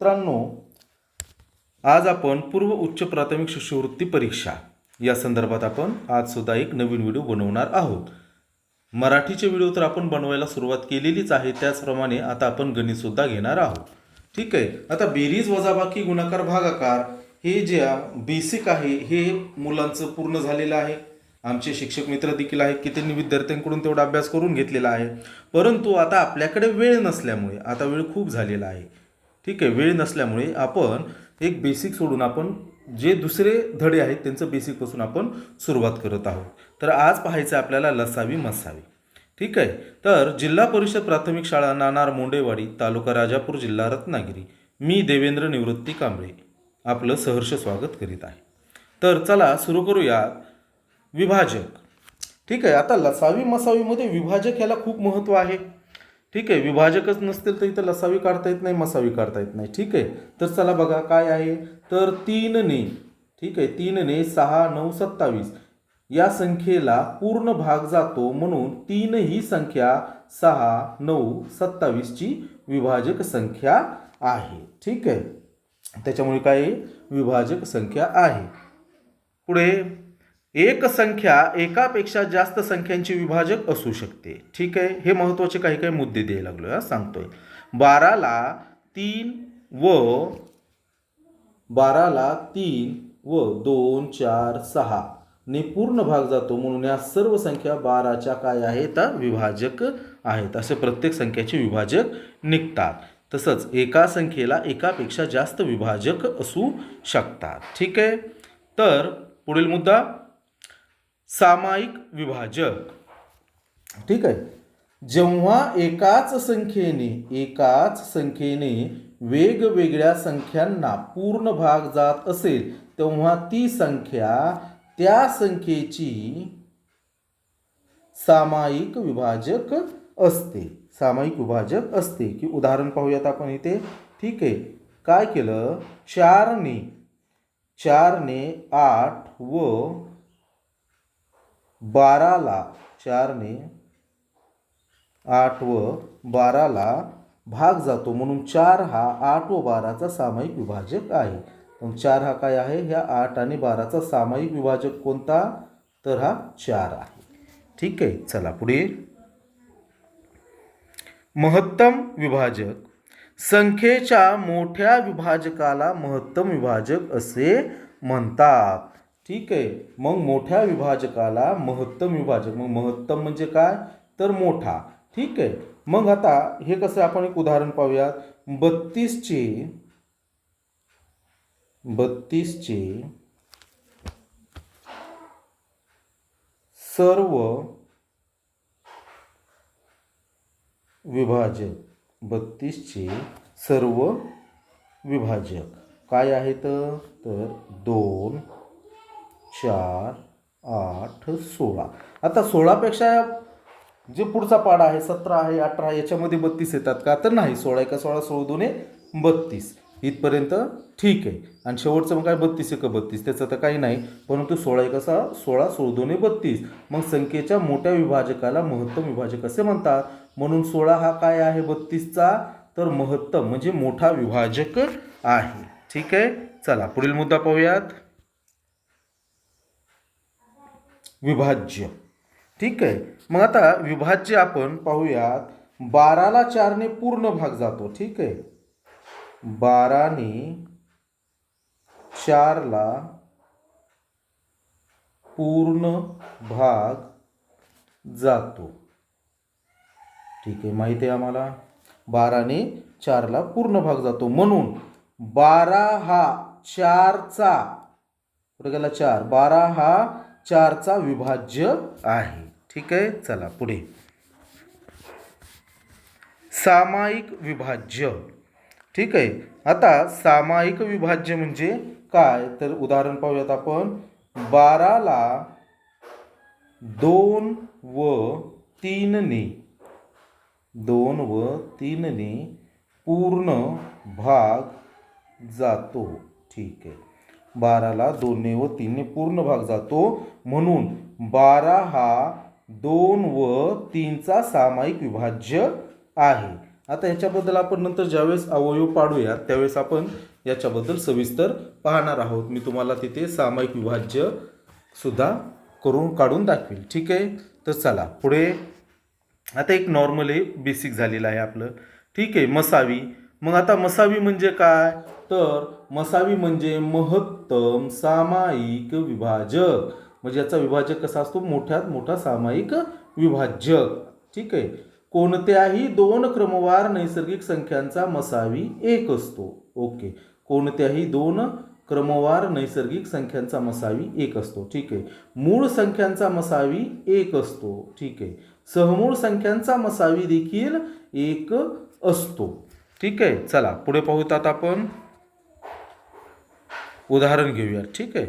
मित्रांनो आज आपण पूर्व उच्च प्राथमिक शिष्यवृत्ती परीक्षा. या संदर्भात आपण आज सुद्धा एक नवीन व्हिडिओ बनवणार आहोत. मराठीचे व्हिडिओ तर आपण बनवायला सुरुवात केलेलीच आहे त्याचप्रमाणे आता आपण गणितसुद्धा घेणार आहोत. ठीक आहे? आता बेरीज वजाबाकी गुणाकार भागाकार हे जे बेसिक आहे हे मुलांचं पूर्ण झालेलं आहे. आमचे शिक्षक मित्र देखील आहेत की त्यांनी विद्यार्थ्यांकडून तेवढा अभ्यास करून घेतलेला आहे. परंतु आता आपल्याकडे वेळ नसल्यामुळे आता वेळ खूप झालेला आहे. ठीक आहे वेळ नसल्यामुळे आपण एक बेसिक सोडून आपण जे दुसरे धडे आहेत त्यांचं बेसिकपासून आपण सुरुवात करत आहोत. तर आज पाहायचं आहे आपल्याला लसावी मसावी. ठीक आहे? तर जिल्हा परिषद प्राथमिक शाळा नाणार मोंडेवाडी तालुका राजापूर जिल्हा रत्नागिरी. मी देवेंद्र निवृत्ती कांबळे. आपलं सहर्ष स्वागत करीत आहे. तर चला सुरू करूया विभाजक. ठीक आहे आता लसावी मसावीमध्ये विभाजक ह्याला खूप महत्त्व आहे. ठीक आहे विभाजकच नसतील तर इथं लसावी काढता येत नाही मसावी काढता येत नाही. ठीक आहे तर चला बघा काय आहे. तर तीनने ठीक आहे तीनने सहा नऊ सत्तावीस. या संख्येला पूर्ण भाग जातो म्हणून तीन ही संख्या सहा नऊ सत्तावीसची विभाजक संख्या आहे. ठीक आहे त्याच्यामुळे काय विभाजक संख्या आहे. पुढे एक संख्या एकापेक्षा जास्त संख्यांची विभाजक असू शकते. ठीक आहे? हे महत्त्वाचे काही काही मुद्दे द्यायला लागलो हा सांगतोय. बाराला तीन व बाराला तीन व दोन चार सहा ने पूर्ण भाग जातो. म्हणून या सर्व संख्या बाराच्या काय आहेत? विभाजक आहेत. असे प्रत्येक संख्याचे विभाजक निघतात. तसंच एका संख्येला एकापेक्षा जास्त विभाजक असू शकतात. ठीक आहे? तर पुढील मुद्दा सामायिक विभाजक. ठीक आहे? जेव्हा एकाच संख्येने एकाच संख्येने वेगवेगळ्या संख्यांना पूर्ण भाग जात असेल तेव्हा ती संख्या त्या संख्येची सामायिक विभाजक असते. सामायिक विभाजक असते. की उदाहरण पाहूयात आपण इथे. ठीक आहे? काय केलं? चारने चारने आठ व बाराला चारने आठ व बाराला भाग जातो. म्हणून चार हा आठ व बाराचा सामायिक विभाजक आहे. मग चार हा काय आहे? ह्या आठ आणि बाराचा सामायिक विभाजक कोणता? तर हा चार आहे. ठीक आहे चला पुढे. महत्तम विभाजक. संख्येच्या मोठ्या विभाजकाला महत्तम विभाजक असे म्हणतात. ठीक आहे. मग मोठ्या विभाजकाला महत्तम विभाजक मग महत्तम म्हणजे काय? तर मोठा. ठीक आहे. मग आता हे कसं आपण एक उदाहरण पाहूयात. बत्तीसचे बत्तीसचे सर्व विभाजक बत्तीसचे सर्व विभाजक काय आहेत? तर दोन चार आठ सोळा. आता सोळापेक्षा जे पुढचा पाडा आहे सतरा आहे अठरा आहे याच्यामध्ये बत्तीस येतात का? तर नाही. सोळा एका सोळा सोळा दोन्ही बत्तीस. इथपर्यंत ठीक आहे. आणि शेवटचं मग काय? बत्तीस एक बत्तीस. त्याचं तर काही नाही. परंतु सोळा एक असा सोळा सोळा दोन्ही बत्तीस. मग संख्येच्या मोठ्या विभाजकाला महत्तम विभाजक असे म्हणतात. म्हणून सोळा हा काय आहे? बत्तीसचा तर महत्तम म्हणजे मोठा विभाजक आहे. ठीक आहे? चला पुढील मुद्दा पाहूयात. विभाज्य. ठीक आहे? मग आता विभाज्य आपण पाहूयात. बाराला चारने पूर्ण भाग जातो. ठीक आहे? बाराने चारला पूर्ण भाग जातो. ठीक आहे? माहिती आहे आम्हाला? बाराने चारला पूर्ण भाग जातो. म्हणून बारा हा चारचा गेला चार. बारा हा चारचा विभाज्य आहे. ठीक आहे? चला पुढे. सामायिक विभाज्य. ठीक आहे? आता सामायिक विभाज्य म्हणजे काय? तर उदाहरण पाहूयात आपण. बाराला दोन व तीनने दोन व तीनने पूर्ण भाग जातो. ठीक आहे. बाराला दोनने व तीनने पूर्ण भाग जातो. म्हणून बारा हा दोन व तीनचा सामायिक विभाज्य आहे. आता याच्याबद्दल आपण नंतर ज्यावेळेस अवयव पाडूया त्यावेळेस आपण याच्याबद्दल सविस्तर पाहणार आहोत. मी तुम्हाला तिथे सामायिक विभाज्य सुद्धा करून काढून दाखवेल. ठीक आहे? तर चला पुढे. आता एक नॉर्मल हे बेसिक झालेलं आहे आपलं. ठीक आहे? मसावी. मग आता मसावी म्हणजे काय? तर मसावी म्हणजे महत्तम सामायिक विभाजक. म्हणजे याचा विभाजक कसा असतो? मोठ्यात मोठा सामायिक विभाजक. ठीक आहे? कोणत्याही दोन क्रमवार नैसर्गिक संख्यांचा मसावी एक असतो. ओके. कोणत्याही दोन क्रमवार नैसर्गिक संख्यांचा मसावी एक असतो. ठीक आहे? मूळ संख्यांचा मसावी एक असतो. ठीक आहे? सहमूळ संख्यांचा मसावी देखील एक असतो. ठीक आहे? चला पुढे पाहूयात आपण. उदाहरण घेऊया. ठीक आहे?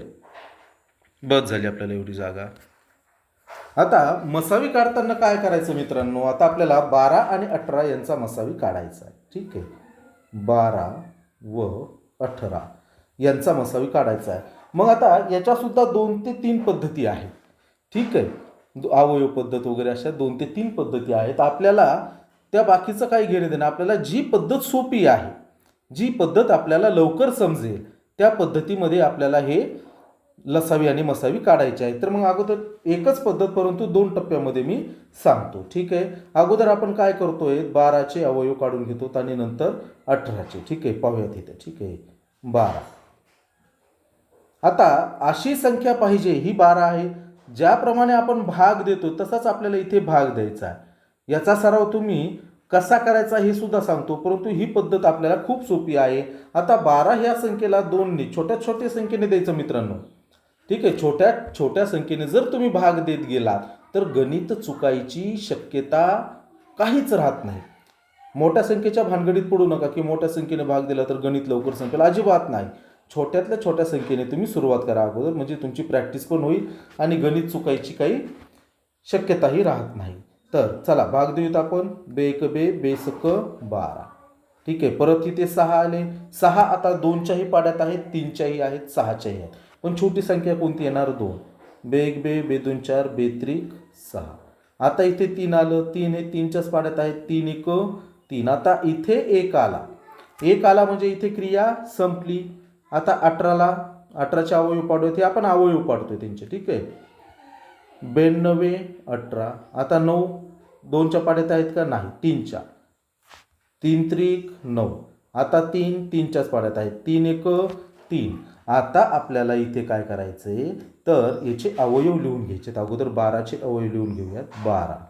बस झाली आपल्याला एवढी जागा. आता मसावी काढताना काय करायचं मित्रांनो? आता आपल्याला बारा आणि अठरा यांचा मसावी काढायचा आहे. ठीक आहे? बारा व अठरा यांचा मसावी काढायचा आहे. मग आता याच्यासुद्धा दोन ते तीन पद्धती आहेत. ठीक आहे? दो- अवयव पद्धत वगैरे अशा दोन ते तीन पद्धती आहेत. आपल्याला त्या बाकीचं काही घेणे देणं आपल्याला जी पद्धत सोपी आहे जी पद्धत आपल्याला लवकर समजेल त्या पद्धतीमध्ये आपल्याला हे लसावी आणि मसावी काढायची आहे तर मग अगोदर एकच पद्धत परंतु दोन टप्प्यामध्ये मी सांगतो. ठीक आहे? अगोदर आपण काय करतोय? बाराचे अवयव काढून घेतो आणि नंतर अठराचे. ठीक आहे? पाहूयात इथे. ठीक आहे? बारा. आता अशी संख्या पाहिजे. ही बारा आहे. ज्याप्रमाणे आपण भाग देतो तसाच आपल्याला इथे भाग द्यायचा आहे. याचा सराव तुम्ही कसा करायचा हे सुद्धा सांगतो परंतु ही पद्धत आपल्याला खूप सोपी आहे. आता बारा ह्या संख्येला दोनने छोट्या छोट्या संख्येने द्यायचं मित्रांनो. ठीक आहे छोट्या छोट्या संख्येने जर तुम्ही भाग देत गेलात तर गणित चुकायची शक्यता काहीच राहत नाही. मोठ्या संख्येच्या भानगडीत पडू नका की मोठ्या संख्येने भाग दिला तर गणित लवकर संपेल. अजिबात नाही. छोट्यातल्या छोट्या संख्येने तुम्ही सुरुवात करा अगोदर म्हणजे तुमची प्रॅक्टिस पण होईल आणि गणित चुकायची काही शक्यताही राहत नाही. तर चला भाग देऊत आपण. बेक बे बेसक बारा. ठीक आहे परत इथे सहा आले. सहा आता दोनच्याही पाड्यात आहेत तीनच्याही आहेत सहाच्याही आहेत. पण छोटी संख्या कोणती येणार? दोन. बेग बे बे दोन चार बेत्रिक सहा. आता इथे तीन आलं. तीन हे तीनच्याच पाड्यात आहेत. तीन एक तीन. आता इथे एक आला. एक आला म्हणजे इथे क्रिया संपली. आता अठराला अठराचे अवयव पाडू हे आपण अवयव पाडतोय त्यांचे. ठीक आहे? ब्याण्णवे अठरा. आता नऊ. दोनच्या पाड्यात आहेत का? नाही. तीनच्या. तीन त्रिक नऊ. आता तीन तीनच्याच पाड्यात आहेत. तीन एक तीन. आता आपल्याला इथे काय करायचं आहे तर याचे अवयव लिहून घ्यायचे अगोदर बाराचे अवयव लिहून घेऊयात. बारा.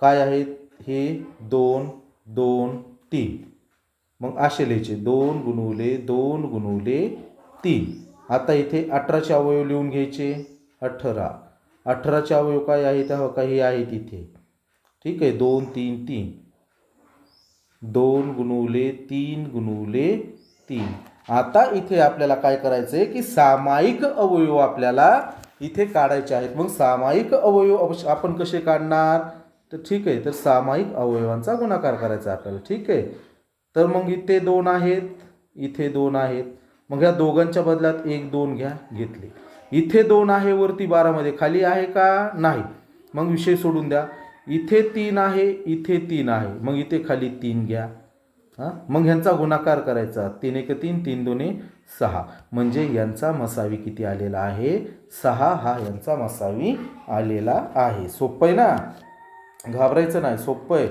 काय आहेत? हे दोन दोन तीन. मग असे लिहायचे. दोन गुणवले दोन गुणवले तीन. आता इथे अठराचे अवयव लिहून घ्यायचे. अठरा. अठराचे अवयव काय आहेत हो काही आहेत इथे ठीक आहे? दोन तीन तीन. दोन गुणवले तीन गुणवले तीन. आता इथे आपल्याला काय करायचं आहे की सामायिक अवयव आपल्याला इथे काढायचे आहेत. मग सामायिक अवयव अवश्य आपण कसे काढणार? तर ठीक आहे. तर सामायिक अवयवांचा गुणाकार करायचा आपल्याला. ठीक आहे? तर मग इथे दोन आहेत. इथे दोन आहेत. मग या दोघांच्या बदल्यात एक दोन घ्या. घेतले. इथे दोन आहे वरती बारामध्ये. खाली आहे का? नाही. मग विषय सोडून द्या. इथे तीन आहे इथे तीन आहे. मग इथे खाली तीन घ्या. हां? मग ह्यांचा गुणाकार करायचा. तीन एक तीन तीन दोन्ही सहा. म्हणजे यांचा मसावी किती आलेला आहे? सहा हा यांचा मसावी आलेला आहे. सोपं आहे ना? घाबरायचं नाही. सोपं आहे.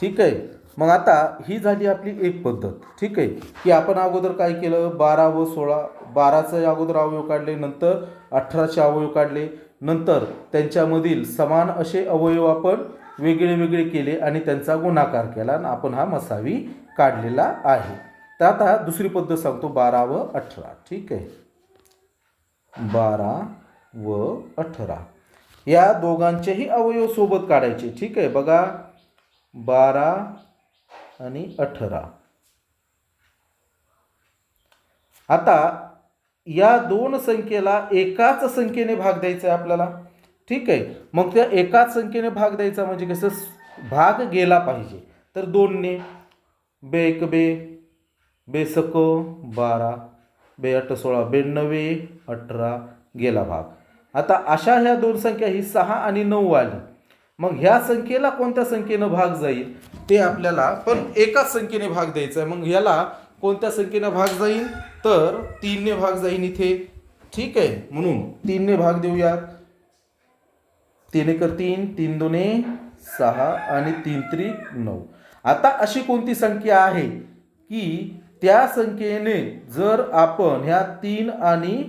ठीक आहे? मग आता ही झाली आपली एक पद्धत. ठीक आहे? की आपण अगोदर काय केलं? बारा व सोळा बाराचं अगोदर अवयव काढले नंतर अठराचे अवयव काढले नंतर त्यांच्यामधील समान असे अवयव आपण वेगळे वेगळे केले आणि त्यांचा गुणाकार केला आणि आपण हा मसावी काढलेला आहे. तर आता दुसरी पद्धत सांगतो बारा व अठरा. ठीक आहे? बारा व अठरा. या दोघांचेही अवयव सोबत काढायचे. ठीक आहे? बघा. बारा आणि अठरा. आता या दोन संख्येला एकाच संख्येने भाग द्यायचा आहे आपल्याला. ठीक आहे? मग त्या एकाच संख्येने भाग द्यायचा म्हणजे कसं? भाग गेला पाहिजे. तर दोनने. बे एक बे. बेसक बारा. बे अठ सोळा. ब्याण्णवे अठरा. गेला भाग. आता अशा ह्या दोन संख्या ही सहा आणि नऊ आली. मग ह्या संख्येला कोणत्या संख्येनं भाग जाईल? ते आपल्याला पण एकाच संख्येने भाग द्यायचा आहे मग ह्याला कोणत्या संख्येनं भाग जाईल? तर तीनने भाग जाईल इथे. ठीक आहे? म्हणून तीनने भाग देऊयात. तीन एकर तीन तीन दोने सहा आणि तीन त्रिक नऊ. आता अशी कोणती संख्या आहे की त्या संख्येने जर आपण ह्या तीन आणि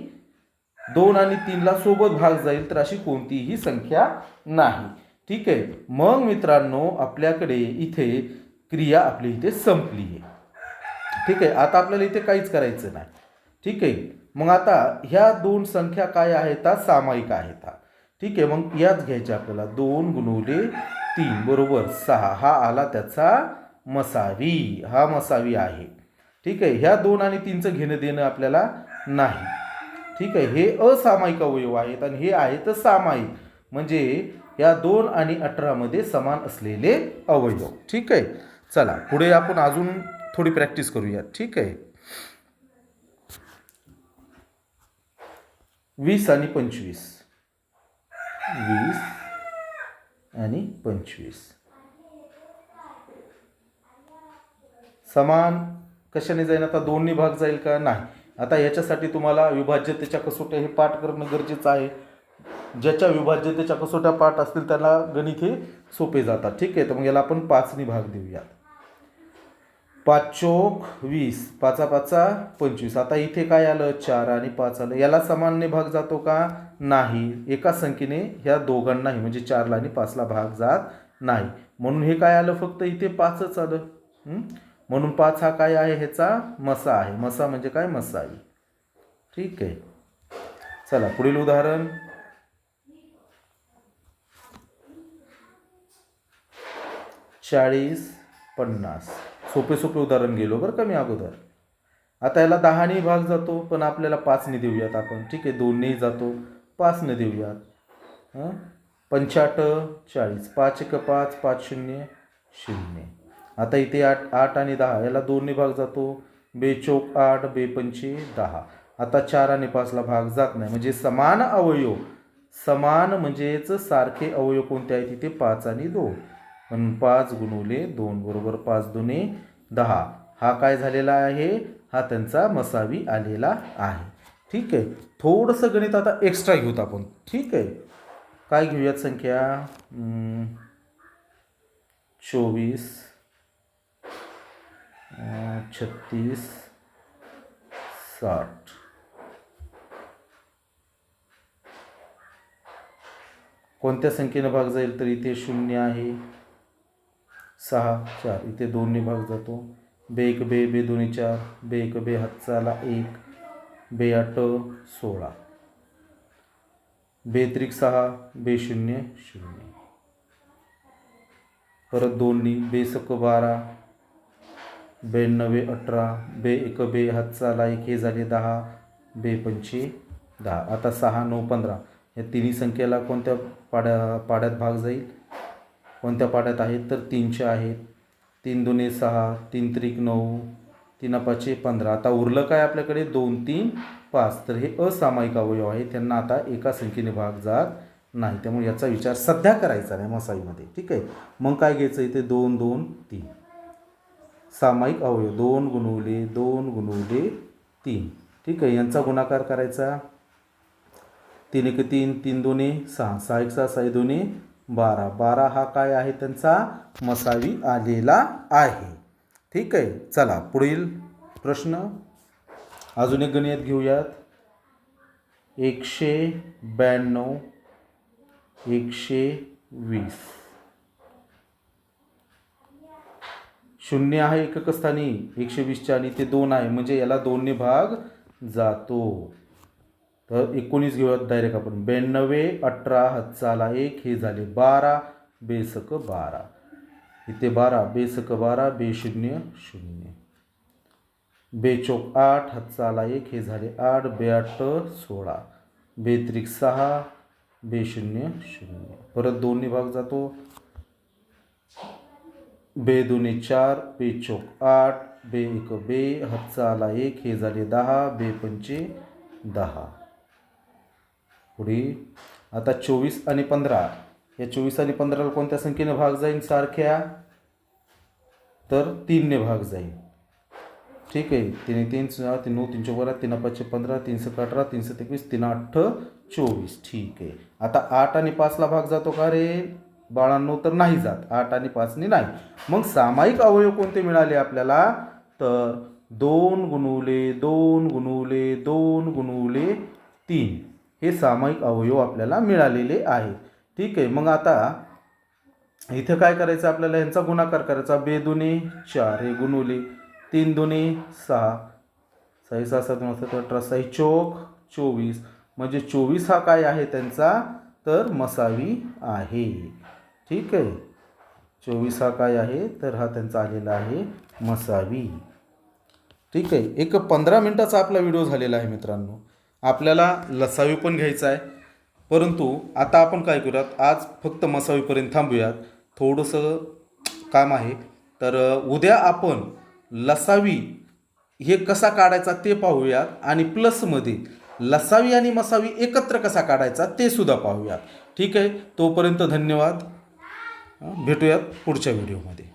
दोन आणि तीनला सोबत भाग जाईल तर अशी कोणतीही संख्या नाही. ठीक आहे? मग मित्रांनो आपल्याकडे इथे क्रिया आपली इथे संपली आहे. ठीक आहे? आता आपल्याला इथे काहीच करायचं नाही. ठीक आहे? मग आता ह्या दोन संख्या काय आहेत? सामायिक आहेत. ठीक आहे? मग याच घ्यायच्या आपल्याला. दोन गुणवले तीन. बरोबर? सहा. हा आला त्याचा मसावी. हा मसावी आहे. ठीक आहे? ह्या दोन आणि तीनचं घेणं देणं आपल्याला नाही. ठीक आहे? हे असामायिक अवयव आहेत आणि हे आहेत सामायिक. म्हणजे या दोन आणि अठरामध्ये समान असलेले अवयव. ठीक आहे? चला पुढे आपण अजून थोडी प्रॅक्टिस करूया ठीक आहे? वीस आणि पंचवीस. वीस आणि पंचवीस. समान कशाने जाईल? आता दोन्ही भाग जाईल का? नाही. आता याच्यासाठी तुम्हाला विभाज्यतेच्या कसोट्या हे पाठ करणं गरजेचं आहे. ज्याच्या विभाज्यतेच्या कसोट्या पाठ असतील त्याला गणित हे सोपे जातात. ठीक आहे? तर मग याला आपण पाचनी भाग देऊयात. पाच चोक वीस पाचा पाचा पंचवीस. आता इथे काय आलं? चार आणि पाच आलं. याला सामान्य भाग जातो का? नाही. एका संख्येने ह्या दोघांनाही म्हणजे चारला आणि पाचला भाग जात नाही. म्हणून हे काय आलं? फक्त इथे पाचच आलं. म्हणून पाच हा काय आहे? ह्याचा मसा आहे. मसा म्हणजे काय? मसाई. ठीक आहे? चला पुढील उदाहरण. चाळीस पन्नास. सोपे सोपे उदाहरण गेलो बरं का मी अगोदर. आता याला दहाने भाग जातो पण आपल्याला पाचने देऊयात आपण. ठीक आहे दोननेही जातो पाचने देऊयात. हां? पंचाट चाळीस. पाच एक पाच पाच शून्य शून्य. आता इथे आठ आठ आणि दहा याला दोनने भाग जातो. बेचोक आठ बेपंचे दहा. आता चार आणि पाचला भाग जात नाही. म्हणजे समान अवयव. समान म्हणजेच सारखे अवयव कोणते आहेत? तिथे पाच आणि दोन. म्हणून पाच गुणवले दोन बरोबर पाच दोन्ही दहा. हा काय झालेला आहे? हा त्यांचा मसावी आलेला आहे. ठीक आहे? थोडंसं गणित आता एक्स्ट्रा घेऊत आपण. ठीक आहे? काय घेऊयात संख्या? चोवीस. छत्तीस. साठ. कोणत्या संख्येनं भाग जाईल तर इथे शून्य आहे. सहा चार. इथे दोनने भाग जातो. बे एक बे बे दोन्ही चार. बे एक बे हातचाला एक. बे आठ सोळा. बे त्रिक सहा. बे शून्य शून्य. परत दोन्ही. बे सक बारा. ब्याण्णवे अठरा. बे एक बे हातचाला एक. हे झाले दहा. बे पंचे दहा. आता सहा नऊ पंधरा. या तिन्ही संख्येला कोणत्या पाड्या पाड्यात भाग जाईल? कोणत्या पाड्यात आहेत? तर तीनशे आहेत. तीन दोन्ही सहा तीन त्रिक नऊ तीन पाचशे पंधरा. आता उरलं काय आपल्याकडे? दोन तीन पाच. तर हे असामायिक अवयव आहे त्यांना आता एका संख्येने भाग जात नाही. त्यामुळे याचा विचार सध्या करायचा नाही मसाईमध्ये. ठीक आहे? मग काय घ्यायचं इथे? दोन दोन तीन. सामायिक अवयव. दोन गुणवले दोन गुणवले तीन. ठीक आहे? यांचा गुणाकार करायचा. तीन एक तीन तीन दोन्ही सहा. सहा एक सहा सहा दोन्ही बारा. बारा हा काय आहे? त्यांचा मसावी आलेला आहे. ठीक आहे? चला पुढील प्रश्न. अजून एक गणित घेऊयात. एकशे ब्याण्णव एकशे वीस. शून्य आहे एकक स्थानी एकशे वीसच्या आणि ते दोन आहे. म्हणजे याला दोनने भाग जातो. तर एकोणीस घेऊयात डायरेक्ट आपण. ब्याण्णवे अठरा हातचाला एक हे झाले बारा बेसक बारा. इथे बारा बेसक बारा बे शून्य शून्य. बेचोक आठ हातचाला एक हे झाले आठ बेआठ सोळा. बेत्रिक सहा बे शून्य शून्य. परत दोन्ही भाग जातो. बे दोन्ही चार बे चोक आठ बे एक बे हातचा आला एक हे झाले दहा बे पंचे दहा. पुढे. आता चोवीस आणि पंधरा. या चोवीस आणि पंधराला कोणत्या संख्येने भाग जाईल सारख्या. तर तीनने भाग जाईल ठीक आहे? तिने तीन सहा तीन नऊ तीनशे बारा तीन पाचशे पंधरा तीनशे अठरा तीनशे तेवीस तीन आठ चोवीस. ठीक आहे. आता आठ आणि पाचला भाग जातो का रे? बाळांनो तर नाही जात. आठ आणि पाचने नाही. मग सामायिक अवयव कोणते मिळाले आपल्याला? तर दोन गुणवले दोन गुणवले दोन गुणवले तीन. हे सामायिक अवयव आपल्याला मिळालेले आहे ठीक आहे मग आता इथं काय करायचं आपल्याला? यांचा गुणाकार करायचा. बेदुने चार. हे गुणुले तीन दुने सहा. सही सहा सात नऊ अठरा सही चोक चोवीस. म्हणजे चोवीस हा काय आहे त्यांचा? तर मसावी आहे. ठीक आहे. चोवीस हा काय आहे? तर हा त्यांचा आलेला आहे मसावी. ठीक आहे एक पंधरा मिनटाचा आपला व्हिडिओ झालेला आहे मित्रांनो. आपल्याला लसावी पण घ्यायचा आहे. परंतु आता आपण काय करूयात? आज फक्त मसावीपर्यंत थांबूयात. थोडंसं काम आहे. तर उद्या आपण लसावी हे कसा काढायचा ते पाहूयात आणि प्लसमध्ये लसावी आणि मसावी एकत्र कसा काढायचा ते सुद्धा पाहूयात. ठीक आहे? तोपर्यंत धन्यवाद. भेटूयात पुढच्या व्हिडिओमध्ये.